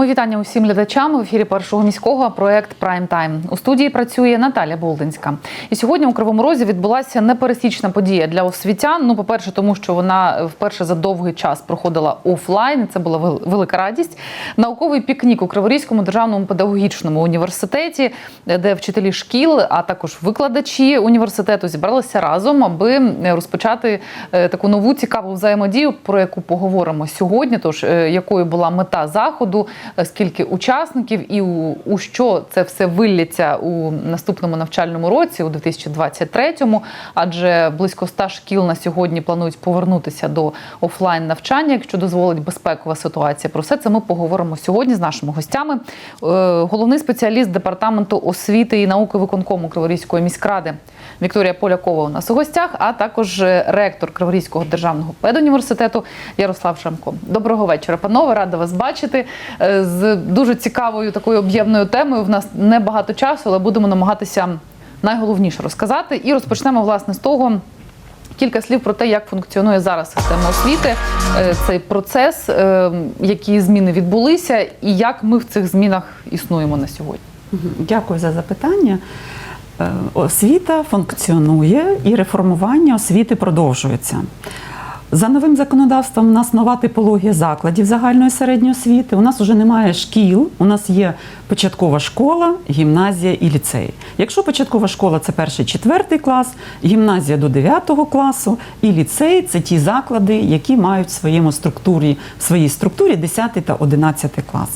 Мої вітання усім глядачам в ефірі першого міського проект Прайм Тайм. У студії працює Наталя Болдинська. І сьогодні у Кривому Розі відбулася непересічна подія для освітян. Ну, по-перше, тому що вона вперше за довгий час проходила офлайн. Це була велика радість. Науковий пікнік у Криворізькому державному педагогічному університеті, де вчителі шкіл, а також викладачі університету зібралися разом, аби розпочати е, таку нову цікаву взаємодію, про яку поговоримо сьогодні. Тож е, якою була мета заходу, скільки учасників і у, у що це все виллється у наступному навчальному році, у 2023-му, адже близько 100 шкіл на сьогодні планують повернутися до офлайн навчання, якщо дозволить безпекова ситуація. Про все це ми поговоримо сьогодні з нашими гостями. Е, Головний спеціаліст департаменту освіти і науки виконкому Криворізької міськради Вікторія Полякова у нас у гостях, а також е, ректор Криворізького державного педуніверситету Ярослав Шамко. Доброго вечора, панове. Рада вас бачити Е, з дуже цікавою такою об'ємною темою. В нас небагато часу, але будемо намагатися найголовніше розказати. І розпочнемо власне з того. Кілька слів про те, як функціонує зараз система освіти, е, цей процес, е, які зміни відбулися, і як ми в цих змінах існуємо на сьогодні. Дякую за запитання. Е, Освіта функціонує і реформування освіти продовжується. За новим законодавством у нас нова типологія закладів загальної середньої освіти. У нас вже немає шкіл, у нас є початкова школа, гімназія і ліцей. Якщо початкова школа це перший четвертий клас, гімназія до 9 класу і ліцей це ті заклади, які мають в своєму структурі, в своїй структурі 10 та 11 клас.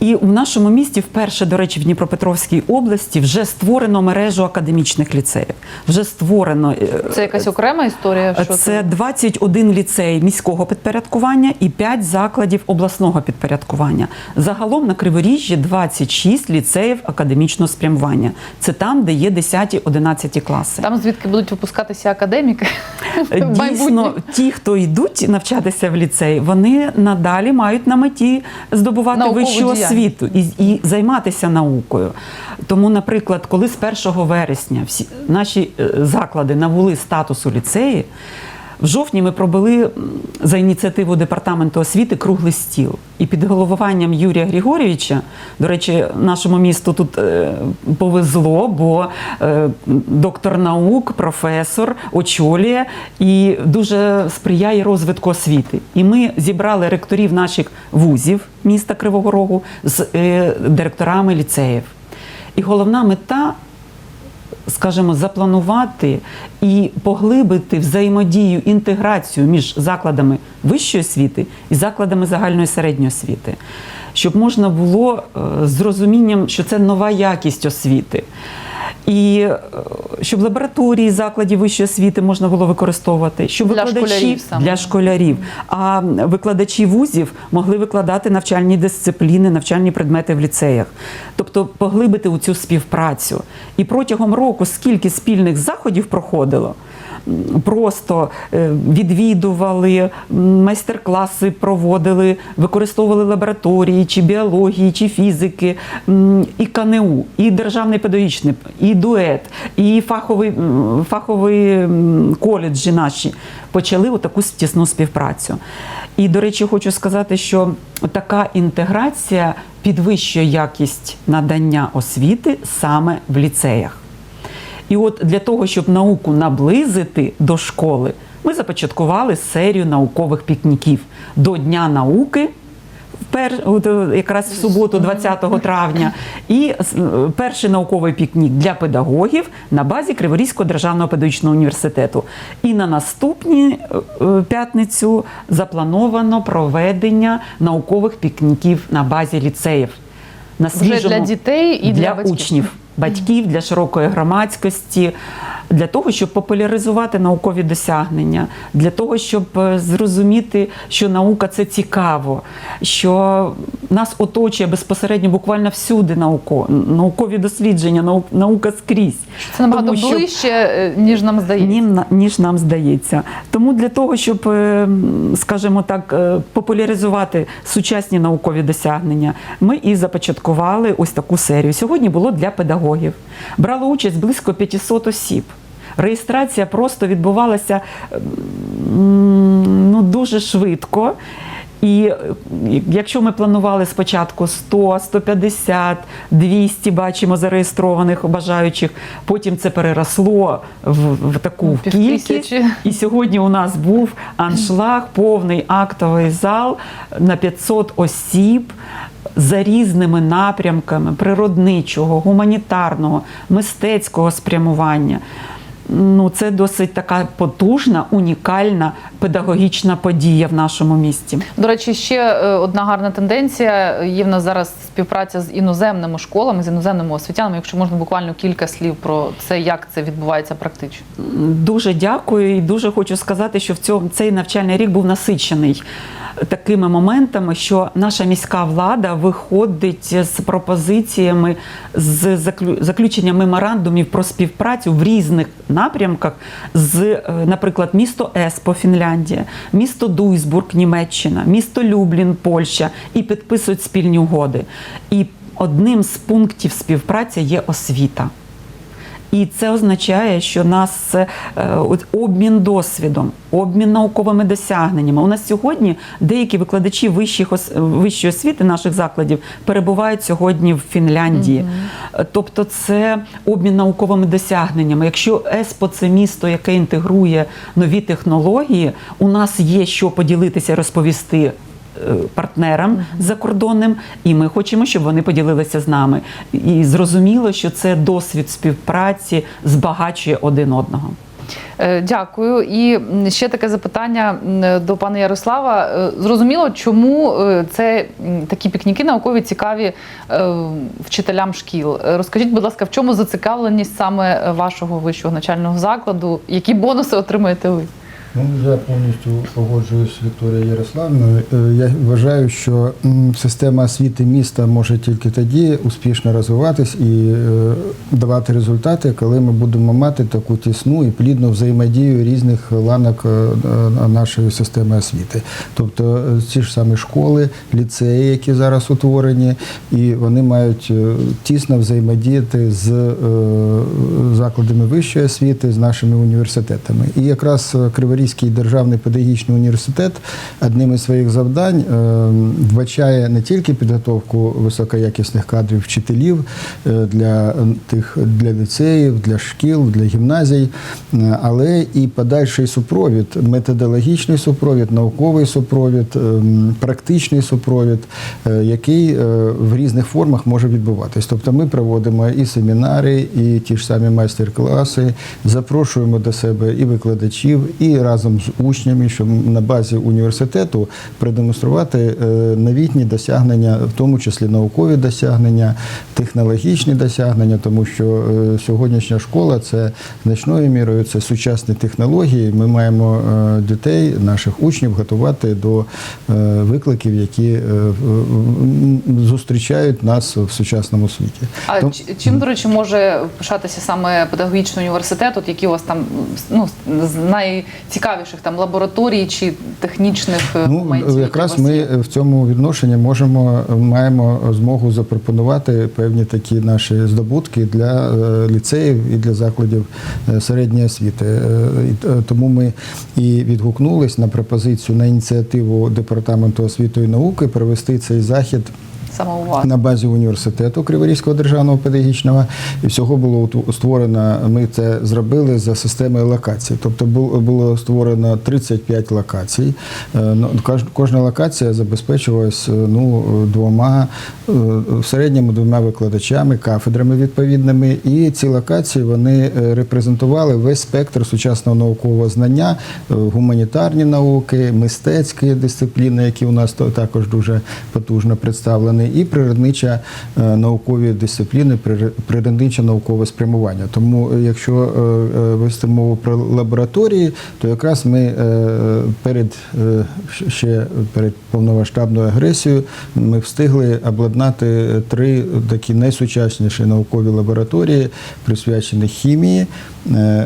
І в нашому місті вперше, до речі, в Дніпропетровській області вже створено мережу академічних ліцеїв. Вже створено е, Це якась окрема історія. Що це 21 ліцей міського підпорядкування і 5 закладів обласного підпорядкування. Загалом на Криворіжжі 26 ліцеїв академічного спрямування. Це там, де є 10-11 класи. там звідки будуть випускатися академіки Дійсно, ті, хто йдуть навчатися в ліцей, вони надалі мають на меті здобувати вищу діяльність. Освіту і, і займатися наукою. Тому, наприклад, коли з 1 вересня всі наші е, заклади набули статусу ліцеї. В жовтні ми пробили за ініціативу департаменту освіти круглий стіл. І під головуванням Юрія Григорійовича, до речі, нашому місту тут е, повезло, бо е, доктор наук, професор очолює і дуже сприяє розвитку освіти. І ми зібрали ректорів наших вузів міста Кривого Рогу з е, директорами ліцеїв. І головна мета скажімо, запланувати і поглибити взаємодію, інтеграцію між закладами вищої освіти і закладами загальної середньої освіти, щоб можна було е, з розумінням, що це нова якість освіти. І е, щоб лабораторії закладів вищої освіти можна було використовувати, щоб Для викладачі школярів саме. для школярів, а викладачі вузів могли викладати навчальні дисципліни, навчальні предмети в ліцеях, тобто поглибити у цю співпрацю. І протягом року скільки спільних заходів проходило. Просто е, відвідували, майстер-класи проводили, використовували лабораторії, чи біології, чи фізики, і КНУ, і державний педагогічний, і дует, і фаховий, м, фаховий коледжі наші почали отаку тісну співпрацю. І, до речі, хочу сказати, що така інтеграція підвищує якість надання освіти саме в ліцеях. І от для того, щоб науку наблизити до школи, ми започаткували серію наукових пікніків до Дня науки. пер- якраз в суботу, 20 травня, і е, перший науковий пікнік для педагогів на базі Криворізького державного педагогічного університету. І на наступні е, е, п'ятницю заплановано проведення наукових пікніків на базі ліцеїв. На Вже для дітей і для, батьків. учнів, батьків, для широкої громадськості, для того, щоб популяризувати наукові досягнення, для того, щоб е, зрозуміти, що наука це цікаво, що нас оточує безпосередньо буквально всюди науко, наукові дослідження, наука скрізь. Це набагато Тому що- ближче, е, ніж нам здається. ніж нам здається. Тому для того, щоб, е, скажімо так, популяризувати сучасні наукові досягнення, ми і започаткували ось таку серію. Сьогодні було для педагогів. Брало участь близько 500 осіб. Реєстрація просто відбувалася ну, дуже швидко. І е, якщо ми планували спочатку 100, 150, 200, бачимо зареєстрованих бажаючих, потім це переросло в, в таку Ну, кількість. І сьогодні у нас був аншлаг, повний актовий зал на 500 осіб. За різними напрямками природничого, гуманітарного, мистецького спрямування. Ну, це досить така потужна, унікальна педагогічна подія в нашому місті. До речі, ще е, одна гарна тенденція. Є в нас зараз співпраця з іноземними школами, з іноземними освітянами. Якщо можна буквально кілька слів про це, як це відбувається практично. Дуже дякую і дуже хочу сказати, що в цьому цей навчальний рік був насичений такими моментами, що наша міська влада виходить з пропозиціями з заклю- заключення меморандумів про співпрацю в різних напрямках з, е, наприклад, місто Еспо, Фінляндія, місто Дуйсбург, Німеччина, місто Люблін, Польща, і підписують спільні угоди. І одним з пунктів співпраці є освіта. І це означає, що нас е, обмін досвідом, обмін науковими досягненнями. У нас сьогодні деякі викладачі вищих ос- вищої освіти наших закладів перебувають сьогодні в Фінляндії. Е, Тобто, це обмін науковими досягненнями. Якщо ЕСПО це місто, яке інтегрує нові технології, у нас є що поділитися, розповісти. Е, Партнерам закордонним, і ми хочемо, щоб вони поділилися з нами. І зрозуміло, що це досвід співпраці збагачує один одного. Е, Дякую. І ще таке запитання до пана Ярослава. Е, Зрозуміло, чому це такі пікніки наукові цікаві вчителям шкіл. Розкажіть, будь ласка, в чому зацікавленість саме вашого вищого навчального закладу? Які бонуси отримуєте ви? Ну, я повністю погоджуюсь з Вікторією Ярославною. Е, Я вважаю, що система освіти міста може тільки тоді успішно розвиватись і е, давати результати, коли ми будемо мати таку тісну і плідну взаємодію різних ланок е, нашої системи освіти. Тобто ці ж самі школи, ліцеї, які зараз утворені, і вони мають тісно взаємодіяти з закладами вищої освіти, з нашими університетами. І якраз е, Криворізький державний педагогічний університет одним із своїх завдань е, вбачає не тільки підготовку високоякісних кадрів вчителів е, для тих для ліцеїв, для шкіл, для гімназій, е, але і подальший супровід, методологічний супровід, науковий супровід, практичний супровід, який в різних формах може відбуватись. Тобто ми проводимо і семінари, і ті ж самі майстер-класи, запрошуємо до себе і викладачів, і разом з учнями, щоб на базі університету продемонструвати е, новітні досягнення, в тому числі наукові досягнення, технологічні досягнення, тому що е, сьогоднішня школа це значною мірою це сучасні технології. Ми маємо е, дітей, наших учнів готувати до викликів, які зустрічають нас в сучасному світі. А Том- чим, до речі, може пишатися саме педагогічний університет? От які у вас там ну, з найцікавіших там лабораторій чи технічних е, Ну, моментів? якраз ми в цьому відношенні можемо маємо змогу запропонувати певні такі наші здобутки для е, ліцеїв і для закладів е, середньої освіти. Тому ми і відгукнулись на пропозицію на ініціативу департаменту освіти і науки провести цей захід. Саме у вас. На базі університету Криворізького державного педагогічного і всього було створено. Ми це зробили за системою локацій. Тобто було створено 35 локацій. Е, ну, кож- Кожна локація забезпечувалась е, ну, двома е, в середньому двома викладачами, кафедрами відповідними. І ці локації вони репрезентували весь спектр сучасного наукового знання, гуманітарні науки, мистецькі дисципліни, які у нас також дуже потужно представлені, і природнича е, наукові дисципліни, природниче наукове спрямування. Тому, е, якщо е, вести мову про лабораторії, то якраз ми перед ще перед повномасштабною агресією ми встигли обладнати три такі найсучасніші наукові лабораторії, присвячені хімії,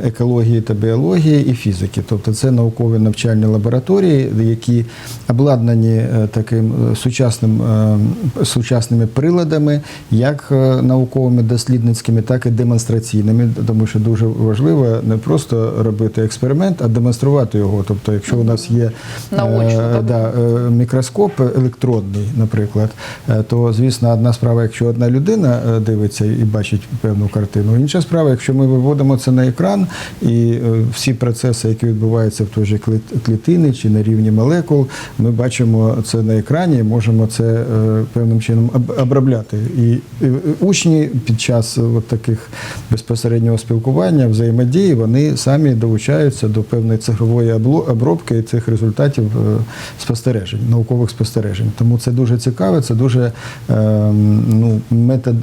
екології та біології і фізики. Тобто це наукові навчальні лабораторії, які обладнані е, таким е, сучасним е, сучасними приладами, як е, науковими дослідницькими, так і демонстраційними, тому що дуже важливо не просто робити експеримент, а демонструвати його. Тобто, якщо у нас є Наочно, е, да, е, мікроскоп електронний, наприклад, е, то звісно, одна справа, якщо одна людина е, дивиться і бачить певну картину. Інша справа, якщо ми виводимо це на екран, і е, всі процеси, які відбуваються в той же кліт- клітині чи на рівні молекул, ми бачимо це на екрані, можемо це е, певним чином обробляти. І, учні під час от таких безпосереднього спілкування, взаємодії, вони самі долучаються до певної цифрової обробки цих результатів е, спостережень, наукових спостережень. Тому це дуже цікаво, це дуже е, ну,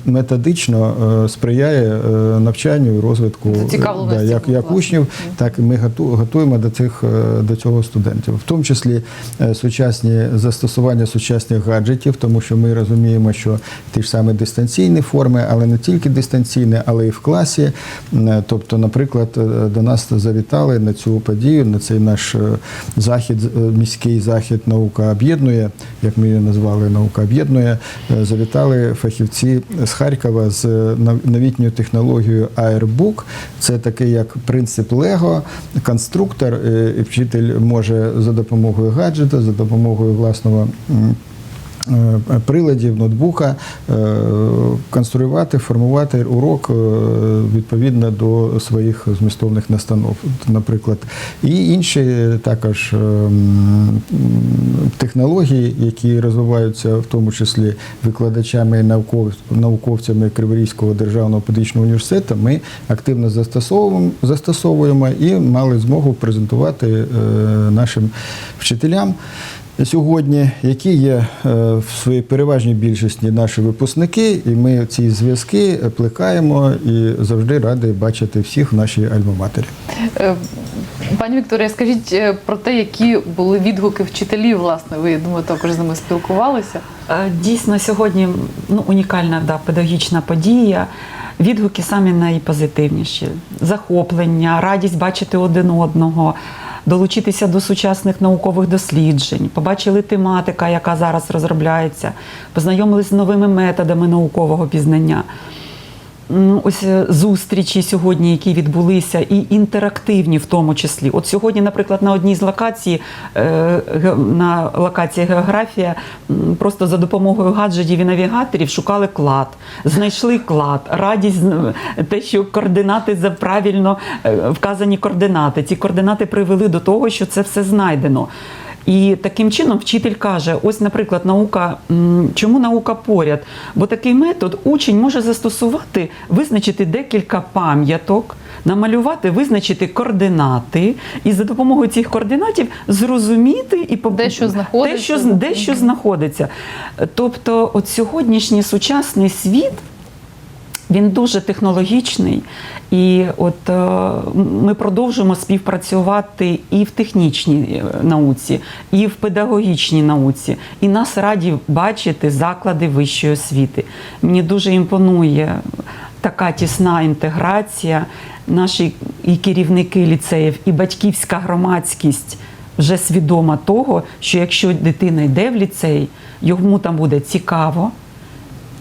методично е, сприяє е, навчанню і розвитку е, Зацікавленості, як, як учнів, так і ми готуємо до цих е, до цього студентів, в тому числі е, сучасні застосування сучасних гаджетів, тому що ми розуміємо, що ті ж самі дистанційні форми, але не тільки дистанційні, але і в класі. Тобто, наприклад, е, до нас завітали на цю подію, на цей наш е, захід, е, міський захід наука об'єднує, як ми її назвали, наука об'єднує. е, Завітали фахівці з Харкова з е, новітньою технологією Airbook. Це такий як принцип Лего, конструктор. е, Вчитель може за допомогою гаджета, за допомогою власного. Е, Приладів, ноутбука е, конструювати, формувати урок е, відповідно до своїх змістовних настанов, наприклад, і інші також технології, які розвиваються в тому числі викладачами і науковцями Криворізького державного педагогічного університету, ми активно застосовуємо, застосовуємо і мали змогу презентувати нашим вчителям. Сьогодні, які є е, в своїй переважній більшості наші випускники, і ми ці зв'язки плекаємо і завжди раді бачити всіх в нашій альма-матері. Е, Пані Вікторія, скажіть е, про те, які були відгуки вчителів, власне, ви я думаю, також з ними спілкувалися. Дійсно, сьогодні ну, унікальна да, педагогічна подія. Відгуки самі найпозитивніші: захоплення, радість бачити один одного, долучитися до сучасних наукових досліджень, побачили тематика, яка зараз розробляється, познайомилися з новими методами наукового пізнання. Ось е, зустрічі сьогодні, які відбулися, і інтерактивні в тому числі. От сьогодні, наприклад, на одній з локацій, е, на локації географія, просто за допомогою гаджетів і навігаторів шукали клад, знайшли клад, радість те, що координати за правильно е, вказані координати. Ці координати привели до того, що це все знайдено. І таким чином вчитель каже: ось, наприклад, наука, чому наука поряд? Бо такий метод учень може застосувати, визначити декілька пам'яток, намалювати, визначити координати, і за допомогою цих координатів зрозуміти і поб- Де що знаходиться, те, що, де що знаходиться. Тобто, от сьогоднішній сучасний світ. Він дуже технологічний, і от е, ми продовжуємо співпрацювати і в технічній е, науці, і в педагогічній науці. І нас раді бачити заклади вищої освіти. Мені дуже імпонує така тісна інтеграція. Наші і керівники ліцеїв, і батьківська громадськість вже свідома того, що якщо дитина йде в ліцей, йому там буде цікаво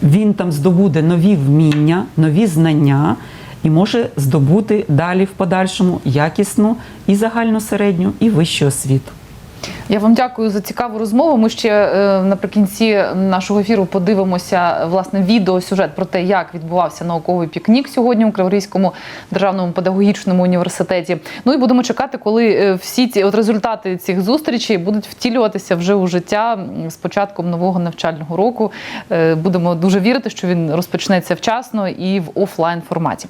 він там здобуде нові вміння, нові знання і може здобути далі в подальшому якісну і загальну середню, і вищу освіту. Я вам дякую за цікаву розмову. Ми ще е, наприкінці нашого ефіру подивимося власне відеосюжет про те, як відбувався науковий пікнік сьогодні у Криворізькому державному педагогічному університеті. Ну і будемо чекати, коли е, всі ці от результати цих зустрічей будуть втілюватися вже у життя з початком нового навчального року. Е, Будемо дуже вірити, що він розпочнеться вчасно і в офлайн форматі.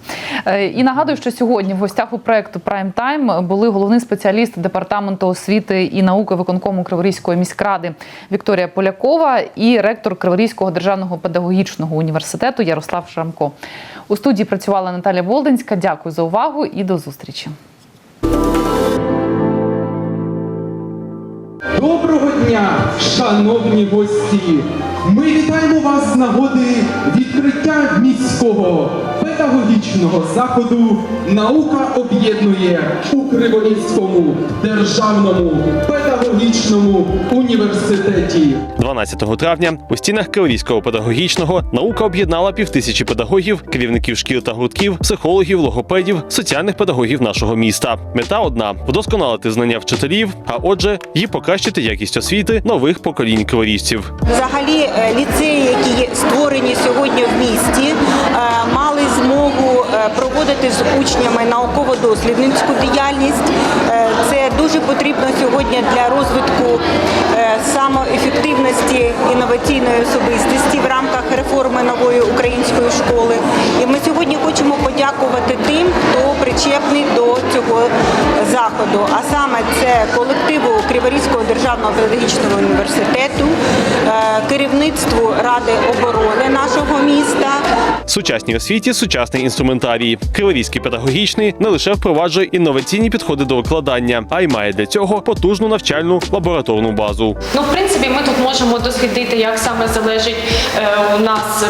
І нагадую, що сьогодні в гостях у проекту Prime Time були головний спеціаліст департаменту освіти і науки виконкому Криворізької міськради Вікторія Полякова і ректор Криворізького державного педагогічного університету Ярослав Шрамко. У студії працювала Наталя Волдинська. Дякую за увагу і до зустрічі. Доброго дня, шановні гості! Ми вітаємо вас з нагоди відкриття міського педагогічного заходу Наука об'єднує у Криворізькому державному педагогічному університеті. 12 травня у стінах Криворізького педагогічного наука об'єднала півтисячі педагогів, керівників шкіл та гуртків, психологів, логопедів, соціальних педагогів нашого міста. Мета одна вдосконалити знання вчителів, а отже, і покращити якість освіти нових поколінь криворізців. Взагалі, е, ліцеї, які є створені сьогодні в місті, проводити з учнями науково-дослідницьку діяльність. Дуже потрібно сьогодні для розвитку е, самоефективності інноваційної особистості в рамках реформи нової української школи. І ми сьогодні хочемо подякувати тим, хто причепний до цього заходу, а саме це колективу Криворізького державного педагогічного університету, е, керівництву Ради оборони нашого міста. Сучасній освіті сучасний інструментарій. Криворізький педагогічний не лише впроваджує інноваційні підходи до викладання, а й має для цього потужну навчальну лабораторну базу. Ну, в принципі, ми тут можемо дослідити, як саме залежить е, у нас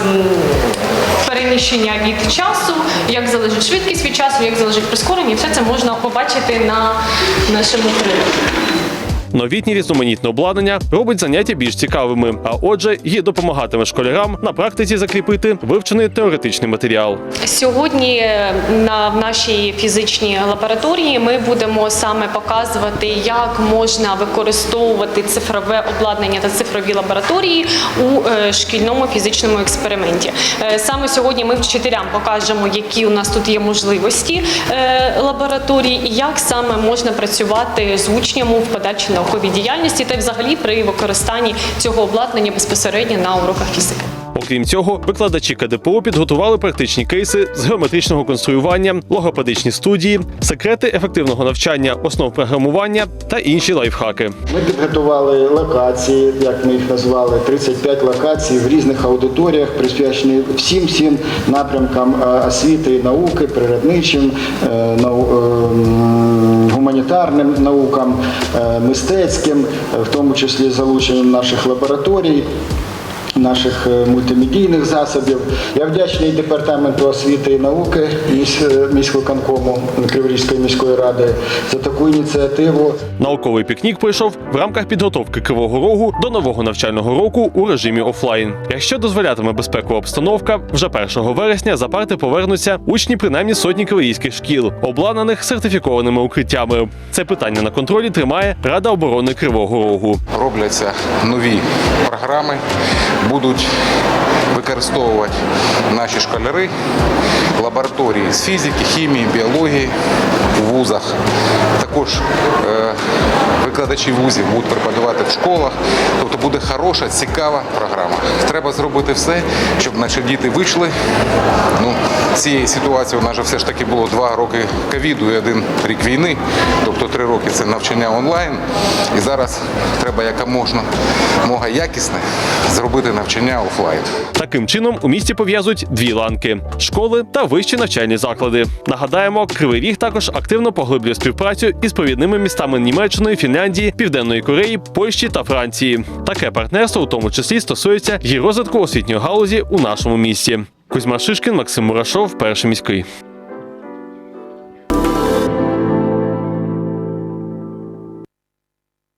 переміщення від часу, як залежить швидкість від часу, як залежить прискорення. Все це можна побачити на нашому приладі. Новітнє різноманітне обладнання робить заняття більш цікавими, а отже, і допомагатиме школярам на практиці закріпити вивчений теоретичний матеріал. Сьогодні е, на нашій фізичній лабораторії ми будемо саме показувати, як можна використовувати цифрове обладнання та цифрові лабораторії у е, шкільному фізичному експерименті. Е, Саме сьогодні ми вчителям покажемо, які у нас тут є можливості лабораторії, і як саме можна працювати з учнями в подальшій науковій діяльності та взагалі при використанні цього обладнання безпосередньо на уроках фізики. Окрім цього, викладачі КДПО підготували практичні кейси з геометричного конструювання, логопедичні студії, секрети ефективного навчання основ програмування та інші лайфхаки. Ми підготували локації, як ми їх назвали, 35 локацій в різних аудиторіях, присвячені всім всім напрямкам освіти і науки, природничим, е, нау- е, м, гуманітарним наукам, е, мистецьким, в тому числі залученням наших лабораторій. Наших е, мультимедійних засобів. Я вдячний департаменту освіти і науки е, міськвиконкому Криворізької міської ради за таку ініціативу. Науковий пікнік пройшов в рамках підготовки Кривого Рогу до нового навчального року у режимі офлайн. Якщо дозволятиме безпекова обстановка, вже 1 вересня за парти повернуться учні принаймні сотні криворізьких шкіл, обладнаних сертифікованими укриттями. Це питання на контролі тримає Рада оборони Кривого Рогу. робляться нові програми, будуть використовувати наші школяри лабораторії з фізики, хімії, біології у вузах. Також е, викладачі вузів будуть преподавати в школах. Тобто буде хороша, цікава програма. Треба зробити все, щоб наші діти вийшли. Ну, цієї ситуації у нас же все ж таки було два роки ковіду і один рік війни. Тобто три роки це навчання онлайн. І зараз треба якомога мога якісне зробити навчання офлайн. Таким чином у місті пов'язують дві ланки школи та вищі навчальні заклади. Нагадаємо, Кривий Ріг також активно поглиблює співпрацю із провідними містами Німеччини, Фінляндії, Південної Кореї, Польщі та Франції. Таке партнерство у тому числі стосується і розвитку освітньої галузі у нашому місті. Кузьма Шишкін, Максим Мурашов, перший міський.